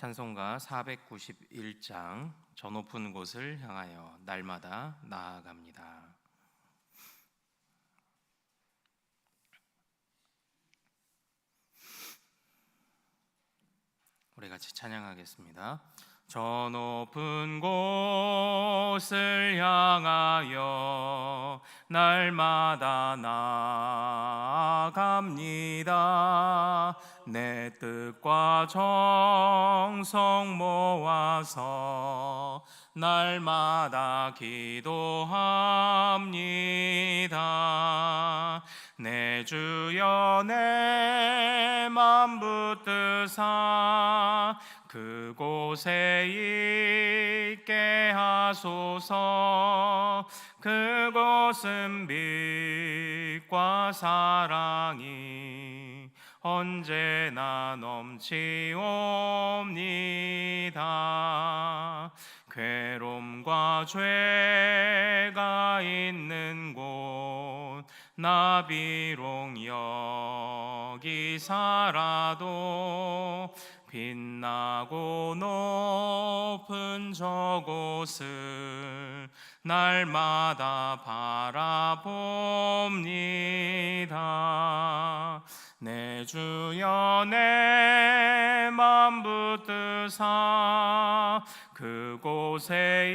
찬송가 491장 저 높은 곳을 향하여 날마다 나아갑니다. 우리 같이 찬양하겠습니다. 저 높은 곳을 향하여 날마다 나아갑니다. 내 뜻과 정성 모아서 날마다 기도합니다. 내 주여 내맘 붙드사 그곳에 있게 하소서 그곳은 빛과 사랑이 언제나 넘치옵니다 괴로움과 죄가 있는 곳 나비롱 여기 살아도 빛나고 높은 저곳을 날마다 바라봅니다. 내 주여 내 맘 붙드사 그곳에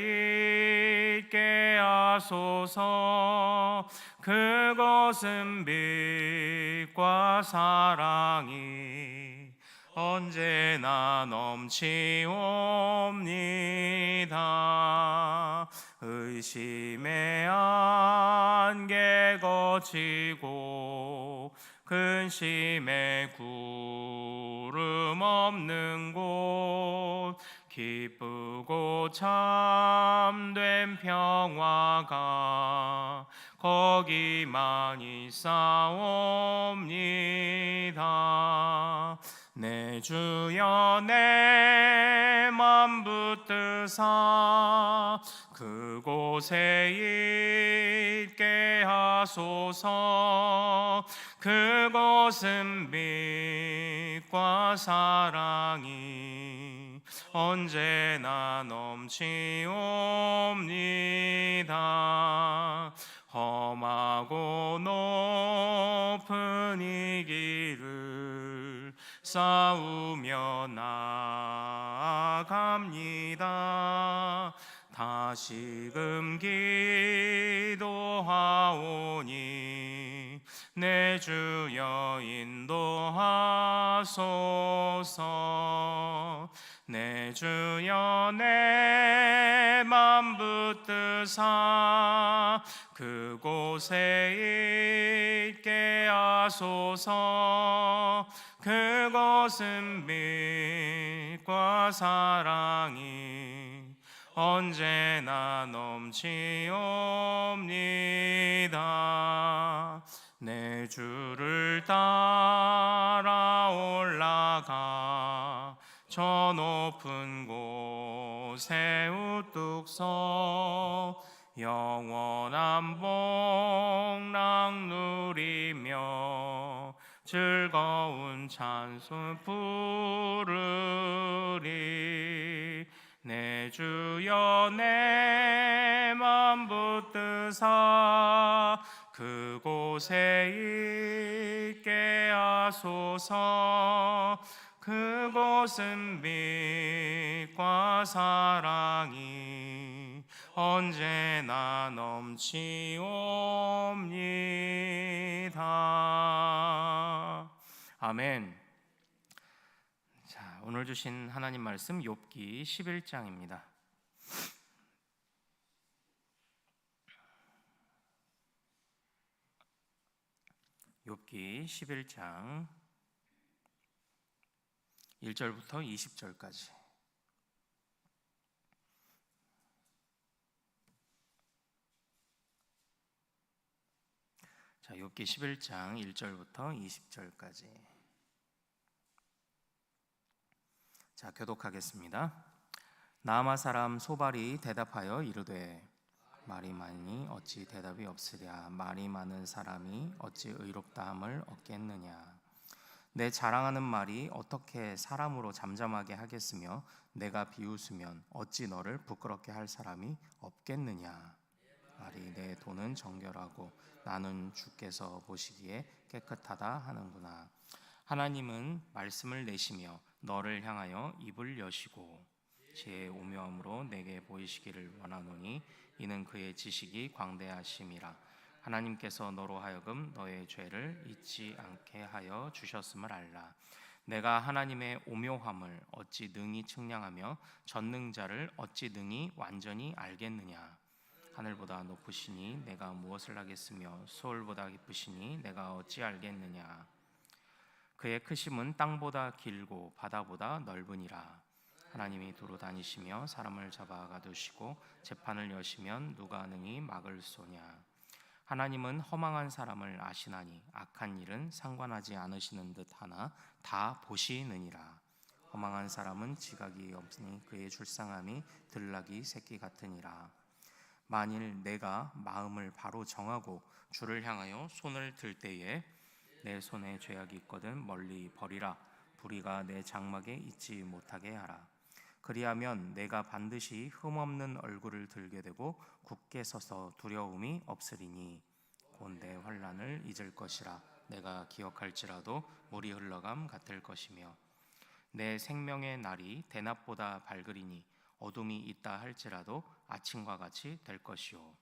있게 하소서 그곳은 빛과 사랑이 언제나 넘치옵니다. 의심의 안개 거치고 근심의 구름 없는 곳 기쁘고 참된 평화가 거기만 있사옵니다. 내 주여 내맘 붙드사 그곳에 있게 하소서 그곳은 빛과 사랑이 언제나 넘치옵니다 험하고 높은 이 길을 싸우며 나아갑니다. 다시금 기도하오니 내 주여 인도하소서. 내 주여 내맘 붙드사 그곳에 있게 하소서. 그곳은 빛과 사랑이 언제나 넘치옵니다 내 주를 따라 올라가 저 높은 곳에 우뚝 서 영원한 복락 누리며 즐거운 찬송 부르리. 내 주여 내 맘 붙드사 그곳에 있게 하소서 그곳은 빛과 사랑이 언제나 넘치옵니다. 아멘. 자, 오늘 주신 하나님 말씀 욥기 11장입니다. 욥기 11장 1절부터 20절까지 자, 욥기 11장 1절부터 20절까지 자, 교독하겠습니다. 나마 사람 소발이 대답하여 이르되 말이 많으니 어찌 대답이 없으랴? 말이 많은 사람이 어찌 의롭다함을 얻겠느냐? 내 자랑하는 말이 어떻게 사람으로 잠잠하게 하겠으며 내가 비웃으면 어찌 너를 부끄럽게 할 사람이 없겠느냐? 말이 내 돈은 정결하고 나는 주께서 보시기에 깨끗하다 하는구나. 하나님은 말씀을 내시며 너를 향하여 입을 여시고 제 오묘함으로 내게 보이시기를 원하노니 이는 그의 지식이 광대하심이라. 하나님께서 너로 하여금 너의 죄를 잊지 않게 하여 주셨음을 알라. 내가 하나님의 오묘함을 어찌 능히 측량하며 전능자를 어찌 능히 완전히 알겠느냐? 하늘보다 높으시니 내가 무엇을 하겠으며 소울보다 깊으시니 내가 어찌 알겠느냐? 그의 크심은 땅보다 길고 바다보다 넓으니라 하나님이 두루 다니시며 사람을 잡아 가두시고 재판을 여시면 누가 능히 막을 소냐? 하나님은 허망한 사람을 아시나니 악한 일은 상관하지 않으시는 듯 하나 다 보시느니라. 허망한 사람은 지각이 없으니 그의 출상함이 들락이 새끼 같으니라. 만일 내가 마음을 바로 정하고 주를 향하여 손을 들 때에 내 손에 죄악이 있거든 멀리 버리라. 불의가 내 장막에 있지 못하게 하라 그리하면 내가 반드시 흠없는 얼굴을 들게 되고 굳게 서서 두려움이 없으리니 곧내 환란을 잊을 것이라. 내가 기억할지라도 물이 흘러감 같을 것이며 내 생명의 날이 대낮보다 밝으리니 어둠이 있다 할지라도 아침과 같이 될 것이요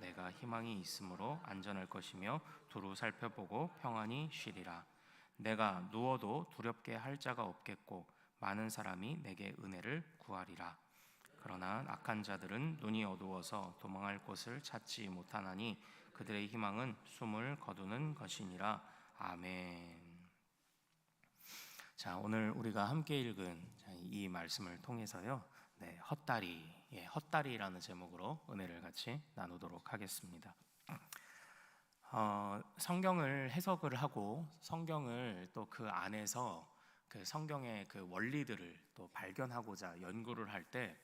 내가 희망이 있으므로 안전할 것이며 두루 살펴보고 평안히 쉬리라. 내가 누워도 두렵게 할 자가 없겠고 많은 사람이 내게 은혜를 구하리라 그러나 악한 자들은 눈이 어두워서 도망할 곳을 찾지 못하나니 그들의 희망은 숨을 거두는 것이니라 아멘. 자 오늘 우리가 함께 읽은 이 말씀을 통해서요, 네 헛다리, 예, 헛다리라는 제목으로 은혜를 같이 나누도록 하겠습니다. 어, 성경을 해석을 하고 성경을 또 그 안에서 그 성경의 그 원리들을 또 발견하고자 연구를 할 때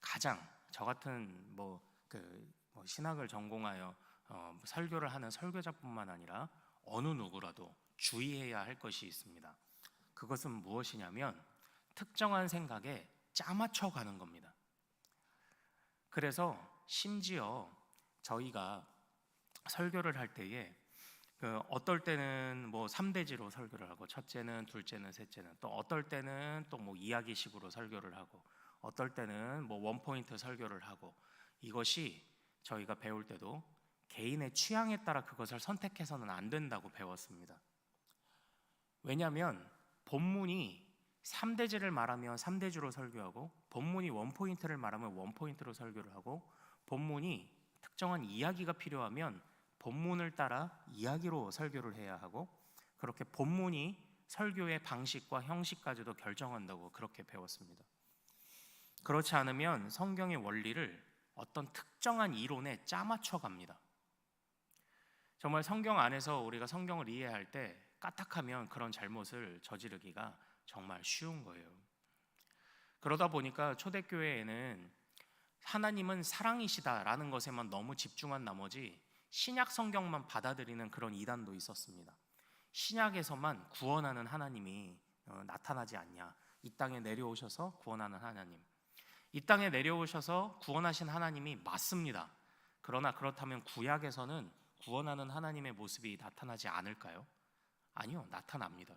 가장 저 같은 뭐그 뭐 신학을 전공하여 어, 설교를 하는 설교자뿐만 아니라 어느 누구라도 주의해야 할 것이 있습니다. 그것은 무엇이냐면 특정한 생각에 짜맞춰 가는 겁니다. 그래서 심지어 저희가 설교를 할 때에 그 어떨 때는 뭐 3대지로 설교를 하고 첫째는 둘째는 셋째는 또 어떨 때는 또 뭐 이야기식으로 설교를 하고 어떨 때는 뭐 원포인트 설교를 하고 이것이 저희가 배울 때도 개인의 취향에 따라 그것을 선택해서는 안 된다고 배웠습니다. 왜냐하면 본문이 3대지를 말하면 3대지로 설교하고 본문이 원포인트를 말하면 원포인트로 설교를 하고 본문이 특정한 이야기가 필요하면 본문을 따라 이야기로 설교를 해야 하고 그렇게 본문이 설교의 방식과 형식까지도 결정한다고 그렇게 배웠습니다. 그렇지 않으면 성경의 원리를 어떤 특정한 이론에 짜맞춰 갑니다. 정말 성경 안에서 우리가 성경을 이해할 때 까딱하면 그런 잘못을 저지르기가 정말 쉬운 거예요. 그러다 보니까 초대교회에는 하나님은 사랑이시다라는 것에만 너무 집중한 나머지 신약 성경만 받아들이는 그런 이단도 있었습니다. 신약에서만 구원하는 하나님이 어, 나타나지 않냐. 이 땅에 내려오셔서 구원하는 하나님. 이 땅에 내려오셔서 구원하신 하나님이 맞습니다. 그러나 그렇다면 구약에서는 구원하는 하나님의 모습이 나타나지 않을까요? 아니요, 나타납니다.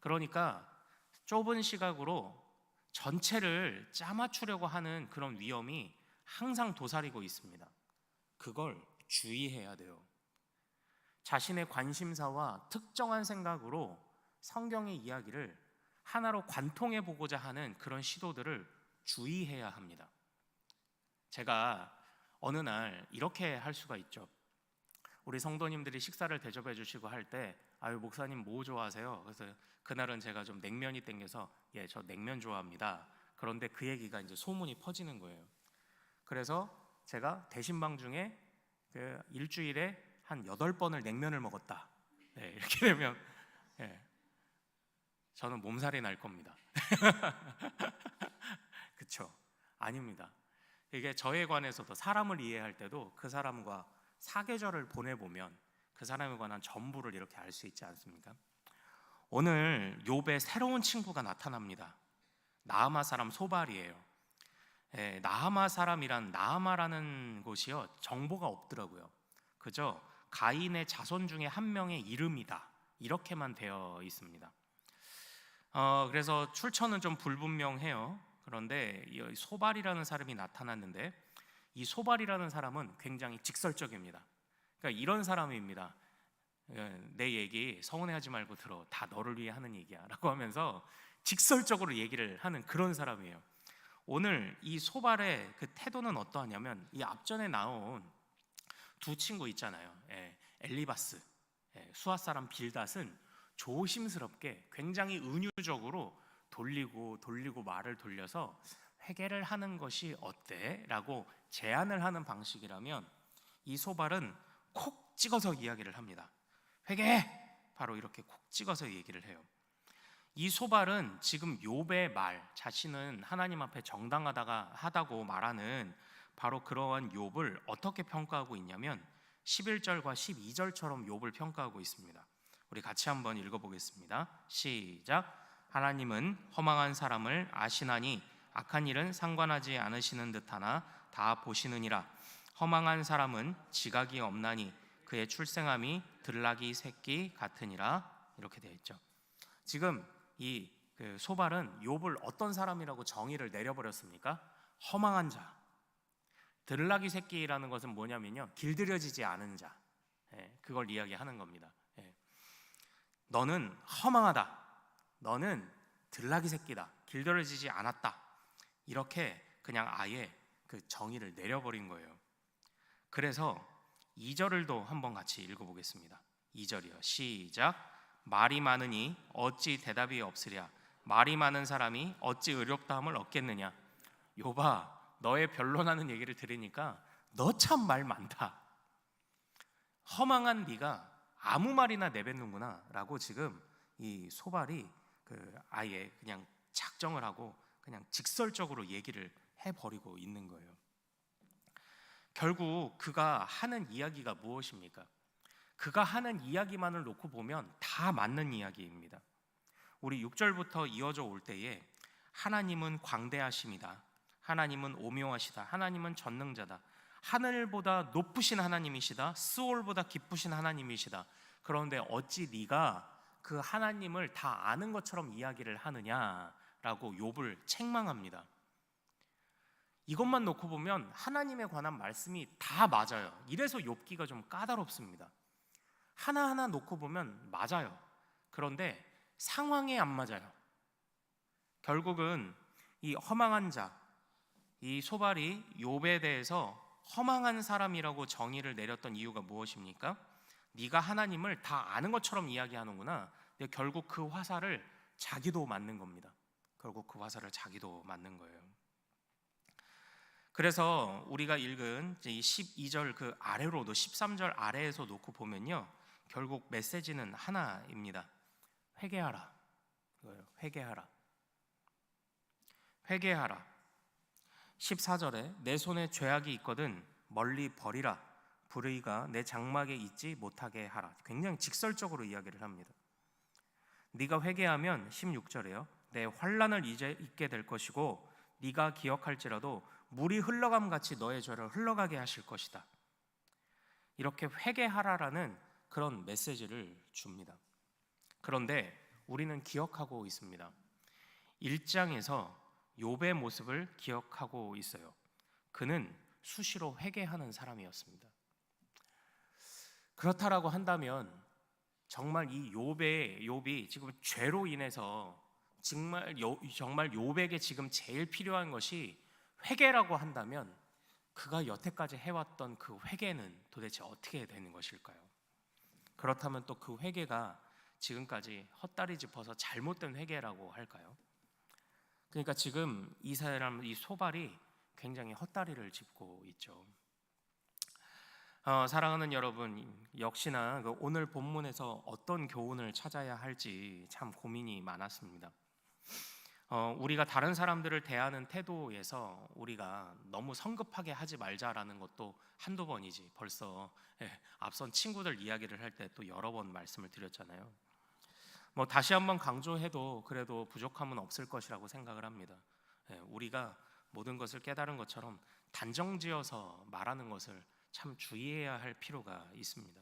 그러니까 좁은 시각으로 전체를 짜맞추려고 하는 그런 위험이 항상 도사리고 있습니다. 그걸 주의해야 돼요. 자신의 관심사와 특정한 생각으로 성경의 이야기를 하나로 관통해 보고자 하는 그런 시도들을 주의해야 합니다. 제가 어느 날 이렇게 할 수가 있죠. 우리 성도님들이 식사를 대접해 주시고 할 때 아유 목사님 뭐 좋아하세요? 그래서 그날은 제가 좀 냉면이 땡겨서 예 저 냉면 좋아합니다. 그런데 그 얘기가 이제 소문이 퍼지는 거예요. 그래서 제가 대신방 중에 그 일주일에 한 여덟 번을 냉면을 먹었다. 네, 이렇게 되면 예, 저는 몸살이 날 겁니다. 그쵸? 아닙니다. 이게 저에 관해서도 사람을 이해할 때도 그 사람과 사계절을 보내 보면 그 사람에 관한 전부를 이렇게 알 수 있지 않습니까? 오늘 욥의 새로운 친구가 나타납니다. 나하마 사람 소발이에요. 예, 나하마 사람이란 나하마라는 곳이요 정보가 없더라고요. 그저 가인의 자손 중에 한 명의 이름이다 이렇게만 되어 있습니다. 어, 그래서 출처는 좀 불분명해요. 그런데 이 소발이라는 사람이 나타났는데 이 소발이라는 사람은 굉장히 직설적입니다. 그러니까 이런 사람입니다. 예, 내 얘기 서운해하지 말고 들어. 다 너를 위해 하는 얘기야라고 하면서 직설적으로 얘기를 하는 그런 사람이에요. 오늘 이 소발의 그 태도는 어떠하냐면 이 앞전에 나온 두 친구 있잖아요. 예, 엘리바스, 예, 수아 사람 빌닷은 조심스럽게 굉장히 은유적으로 돌리고 돌리고 말을 돌려서 회개를 하는 것이 어때?라고 제안을 하는 방식이라면 이 소발은 콕 찍어서 이야기를 합니다. 회개해! 바로 이렇게 콕 찍어서 얘기를 해요. 이 소발은 지금 욥의 말, 자신은 하나님 앞에 정당하다가 하다고 말하는 바로 그러한 욥을 어떻게 평가하고 있냐면 11절과 12절처럼 욥을 평가하고 있습니다. 우리 같이 한번 읽어 보겠습니다. 시작. 하나님은 허망한 사람을 아시나니 악한 일은 상관하지 않으시는 듯하나 다 보시느니라. 허망한 사람은 지각이 없나니 그의 출생함이 들락이 새끼 같으니라 이렇게 되어 있죠. 지금 이 그 소발은 욥을 어떤 사람이라고 정의를 내려버렸습니까? 허망한 자. 들락이 새끼라는 것은 뭐냐면요, 길들여지지 않은 자. 예, 그걸 이야기하는 겁니다. 예. 너는 허망하다. 너는 들락이 새끼다. 길들여지지 않았다. 이렇게 그냥 아예 그 정의를 내려버린 거예요. 그래서 2절을 또 한번 같이 읽어보겠습니다. 2절이요. 시작. 말이 많으니 어찌 대답이 없으랴. 말이 많은 사람이 어찌 의롭다함을 얻겠느냐. 요바, 너의 변론하는 얘기를 들으니까 너 참 말 많다. 허망한 네가 아무 말이나 내뱉는구나라고 지금 이 소발이 그 아예 그냥 작정을 하고 그냥 직설적으로 얘기를 해버리고 있는 거예요. 결국 그가 하는 이야기가 무엇입니까? 그가 하는 이야기만을 놓고 보면 다 맞는 이야기입니다. 우리 6절부터 이어져 올 때에 하나님은 광대하심이다. 하나님은 오묘하시다. 하나님은 전능자다. 하늘보다 높으신 하나님이시다. 스올보다 깊으신 하나님이시다. 그런데 어찌 네가 그 하나님을 다 아는 것처럼 이야기를 하느냐라고 욥을 책망합니다. 이것만 놓고 보면 하나님에 관한 말씀이 다 맞아요. 이래서 욥기가 좀 까다롭습니다. 하나하나 놓고 보면 맞아요. 그런데 상황에 안 맞아요. 결국은 이 허망한 자, 이 소발이 욥에 대해서 허망한 사람이라고 정의를 내렸던 이유가 무엇입니까? 네가 하나님을 다 아는 것처럼 이야기하는구나. 근데 결국 그 화살을 자기도 맞는 겁니다. 결국 그 화살을 자기도 맞는 거예요. 그래서 우리가 읽은 이 12절 그 아래로도 13절 아래에서 놓고 보면요. 결국 메시지는 하나입니다. 회개하라. 회개하라. 회개하라. 14절에 내 손에 죄악이 있거든 멀리 버리라. 불의가 내 장막에 있지 못하게 하라. 굉장히 직설적으로 이야기를 합니다. 네가 회개하면 16절에요. 내 환란을 이제 잊게 될 것이고 네가 기억할지라도 물이 흘러감 같이 너의 죄를 흘러가게 하실 것이다. 이렇게 회개하라라는 그런 메시지를 줍니다. 그런데 우리는 기억하고 있습니다. 1장에서 욥의 모습을 기억하고 있어요. 그는 수시로 회개하는 사람이었습니다. 그렇다라고 한다면 정말 이 욥의 욥이 지금 죄로 인해서 정말 요, 정말 욥에게 지금 제일 필요한 것이 회개라고 한다면 그가 여태까지 해왔던 그 회개는 도대체 어떻게 되는 것일까요? 그렇다면 또 그 회개가 지금까지 헛다리 짚어서 잘못된 회개라고 할까요? 그러니까 지금 이 사람 이 소발이 굉장히 헛다리를 짚고 있죠. 어, 사랑하는 여러분, 역시나 그 오늘 본문에서 어떤 교훈을 찾아야 할지 참 고민이 많았습니다. 어, 우리가 다른 사람들을 대하는 태도에서 우리가 너무 성급하게 하지 말자라는 것도 한두 번이지 벌써 예, 앞선 친구들 이야기를 할 때 또 여러 번 말씀을 드렸잖아요. 뭐 다시 한번 강조해도 그래도 부족함은 없을 것이라고 생각을 합니다. 예, 우리가 모든 것을 깨달은 것처럼 단정지어서 말하는 것을 참 주의해야 할 필요가 있습니다.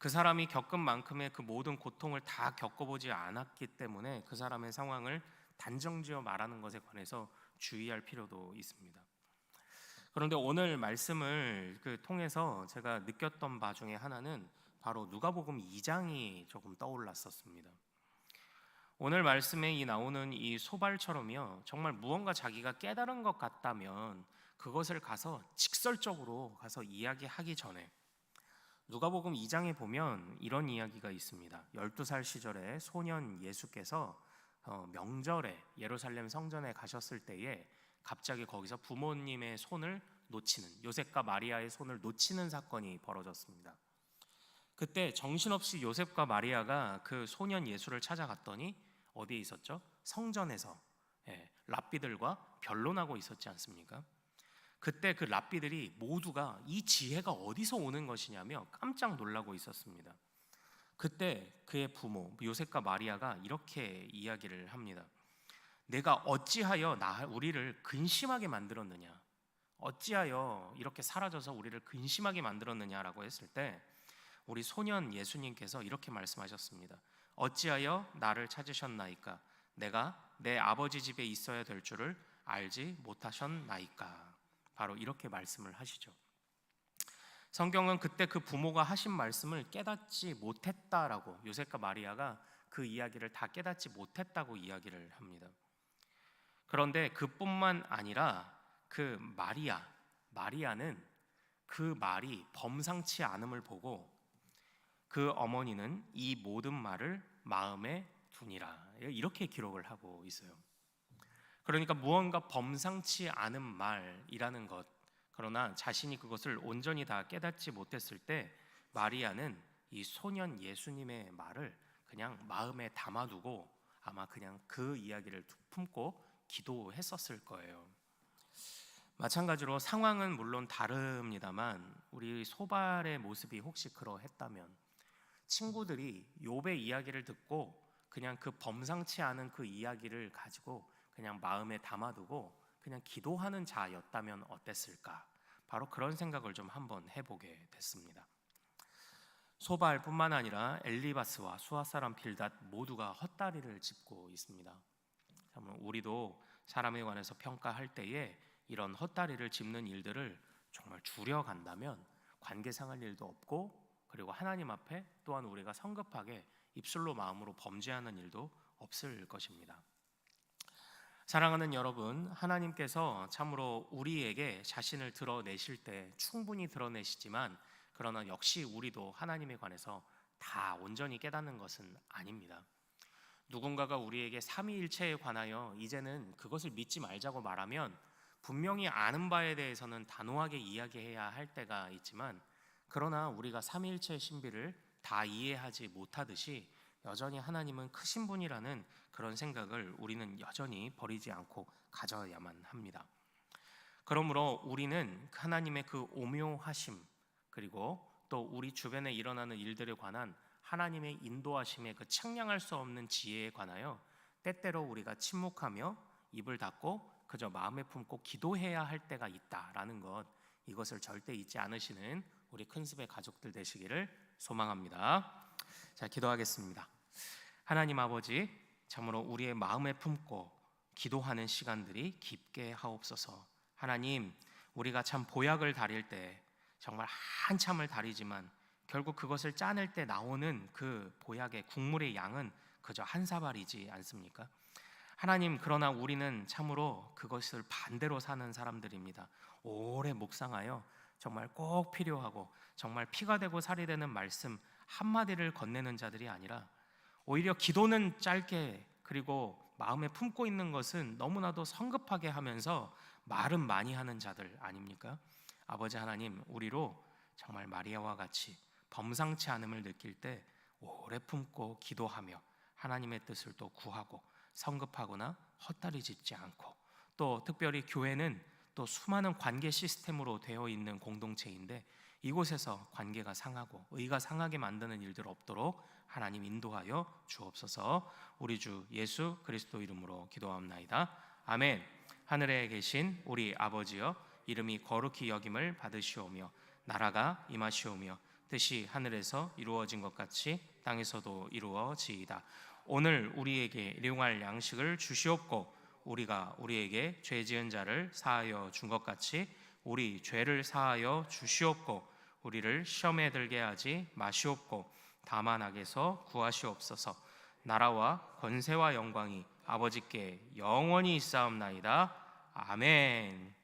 그 사람이 겪은 만큼의 그 모든 고통을 다 겪어보지 않았기 때문에 그 사람의 상황을 단정지어 말하는 것에 관해서 주의할 필요도 있습니다. 그런데 오늘 말씀을 그 통해서 제가 느꼈던 바 중에 하나는 바로 누가복음 2장이 조금 떠올랐었습니다. 오늘 말씀에 이 나오는 이 소발처럼요. 정말 무언가 자기가 깨달은 것 같다면 그것을 가서 직설적으로 가서 이야기하기 전에 누가복음 2장에 보면 이런 이야기가 있습니다. 12살 시절에 소년 예수께서 어, 명절에 예루살렘 성전에 가셨을 때에 갑자기 거기서 부모님의 손을 놓치는 요셉과 마리아의 손을 놓치는 사건이 벌어졌습니다. 그때 정신없이 요셉과 마리아가 그 소년 예수를 찾아갔더니 어디에 있었죠? 성전에서 예, 랍비들과 변론하고 있었지 않습니까? 그때 그 랍비들이 모두가 이 지혜가 어디서 오는 것이냐며 깜짝 놀라고 있었습니다. 그때 그의 부모 요셉과 마리아가 이렇게 이야기를 합니다. 내가 어찌하여 나 우리를 근심하게 만들었느냐? 어찌하여 이렇게 사라져서 우리를 근심하게 만들었느냐라고 했을 때 우리 소년 예수님께서 이렇게 말씀하셨습니다. 어찌하여 나를 찾으셨나이까? 내가 내 아버지 집에 있어야 될 줄을 알지 못하셨나이까? 바로 이렇게 말씀을 하시죠. 성경은 그때 그 부모가 하신 말씀을 깨닫지 못했다라고 요셉과 마리아가 그 이야기를 다 깨닫지 못했다고 이야기를 합니다. 그런데 그뿐만 아니라 그 마리아, 마리아는 그 말이 범상치 않음을 보고 그 어머니는 이 모든 말을 마음에 두니라 이렇게 기록을 하고 있어요. 그러니까 무언가 범상치 않은 말이라는 것 그러나 자신이 그것을 온전히 다 깨닫지 못했을 때 마리아는 이 소년 예수님의 말을 그냥 마음에 담아두고 아마 그냥 그 이야기를 품고 기도했었을 거예요. 마찬가지로 상황은 물론 다릅니다만 우리 소발의 모습이 혹시 그러했다면 친구들이 욥의 이야기를 듣고 그냥 그 범상치 않은 그 이야기를 가지고 그냥 마음에 담아두고 그냥 기도하는 자였다면 어땠을까? 바로 그런 생각을 좀 한번 해보게 됐습니다. 소발뿐만 아니라 엘리바스와 수아 사람 빌닷 모두가 헛다리를 짚고 있습니다. 우리도 사람에 관해서 평가할 때에 이런 헛다리를 짚는 일들을 정말 줄여간다면 관계 상할 일도 없고 그리고 하나님 앞에 또한 우리가 성급하게 입술로 마음으로 범죄하는 일도 없을 것입니다. 사랑하는 여러분, 하나님께서 참으로 우리에게 자신을 드러내실 때 충분히 드러내시지만 그러나 역시 우리도 하나님에 관해서 다 온전히 깨닫는 것은 아닙니다. 누군가가 우리에게 삼위일체에 관하여 이제는 그것을 믿지 말자고 말하면 분명히 아는 바에 대해서는 단호하게 이야기해야 할 때가 있지만 그러나 우리가 삼위일체의 신비를 다 이해하지 못하듯이 여전히 하나님은 크신 분이라는 그런 생각을 우리는 여전히 버리지 않고 가져야만 합니다. 그러므로 우리는 하나님의 그 오묘하심 그리고 또 우리 주변에 일어나는 일들에 관한 하나님의 인도하심의 그 측량할 수 없는 지혜에 관하여 때때로 우리가 침묵하며 입을 닫고 그저 마음에 품고 기도해야 할 때가 있다라는 것 이것을 절대 잊지 않으시는 우리 큰습의 가족들 되시기를 소망합니다. 자 기도하겠습니다. 하나님 아버지 참으로 우리의 마음에 품고 기도하는 시간들이 깊게 하옵소서. 하나님 우리가 참 보약을 다릴 때 정말 한참을 다리지만 결국 그것을 짜낼 때 나오는 그 보약의 국물의 양은 그저 한 사발이지 않습니까? 하나님 그러나 우리는 참으로 그것을 반대로 사는 사람들입니다. 오래 묵상하여 정말 꼭 필요하고 정말 피가 되고 살이 되는 말씀 한마디를 건네는 자들이 아니라 오히려 기도는 짧게 그리고 마음에 품고 있는 것은 너무나도 성급하게 하면서 말은 많이 하는 자들 아닙니까? 아버지 하나님 우리로 정말 마리아와 같이 범상치 않음을 느낄 때 오래 품고 기도하며 하나님의 뜻을 또 구하고 성급하거나 헛다리 짚지 않고 또 특별히 교회는 또 수많은 관계 시스템으로 되어 있는 공동체인데 이곳에서 관계가 상하고 의가 상하게 만드는 일들 없도록 하나님 인도하여 주옵소서. 우리 주 예수 그리스도 이름으로 기도합나이다. 아멘. 하늘에 계신 우리 아버지여 이름이 거룩히 여김을 받으시오며 나라가 임하시오며 뜻이 하늘에서 이루어진 것 같이 땅에서도 이루어지이다. 오늘 우리에게 일용할 양식을 주시옵고 우리가 우리에게 죄 지은 자를 사하여 준 것 같이 우리 죄를 사하여 주시옵고 우리를 시험에 들게 하지 마시옵고 다만 악에서 구하시옵소서. 나라와 권세와 영광이 아버지께 영원히 있사옵나이다. 아멘.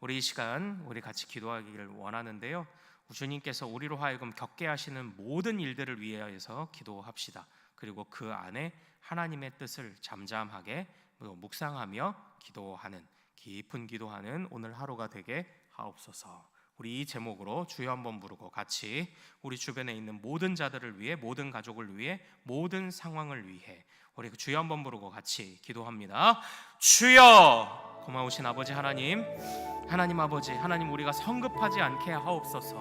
우리 이 시간 우리 같이 기도하기를 원하는데요. 주님께서 우리로 하여금 겪게 하시는 모든 일들을 위하여서 기도합시다. 그리고 그 안에 하나님의 뜻을 잠잠하게 묵상하며 기도하는 깊은 기도하는 오늘 하루가 되게 하옵소서. 우리 이 제목으로 주여 한번 부르고 같이 우리 주변에 있는 모든 자들을 위해 모든 가족을 위해 모든 상황을 위해 우리 그 주여 한번 부르고 같이 기도합니다. 주여 고마우신 아버지 하나님 하나님 아버지 하나님 우리가 성급하지 않게 하옵소서.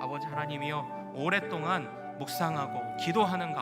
아버지 하나님이여 오랫동안 묵상하고 기도하는 가운데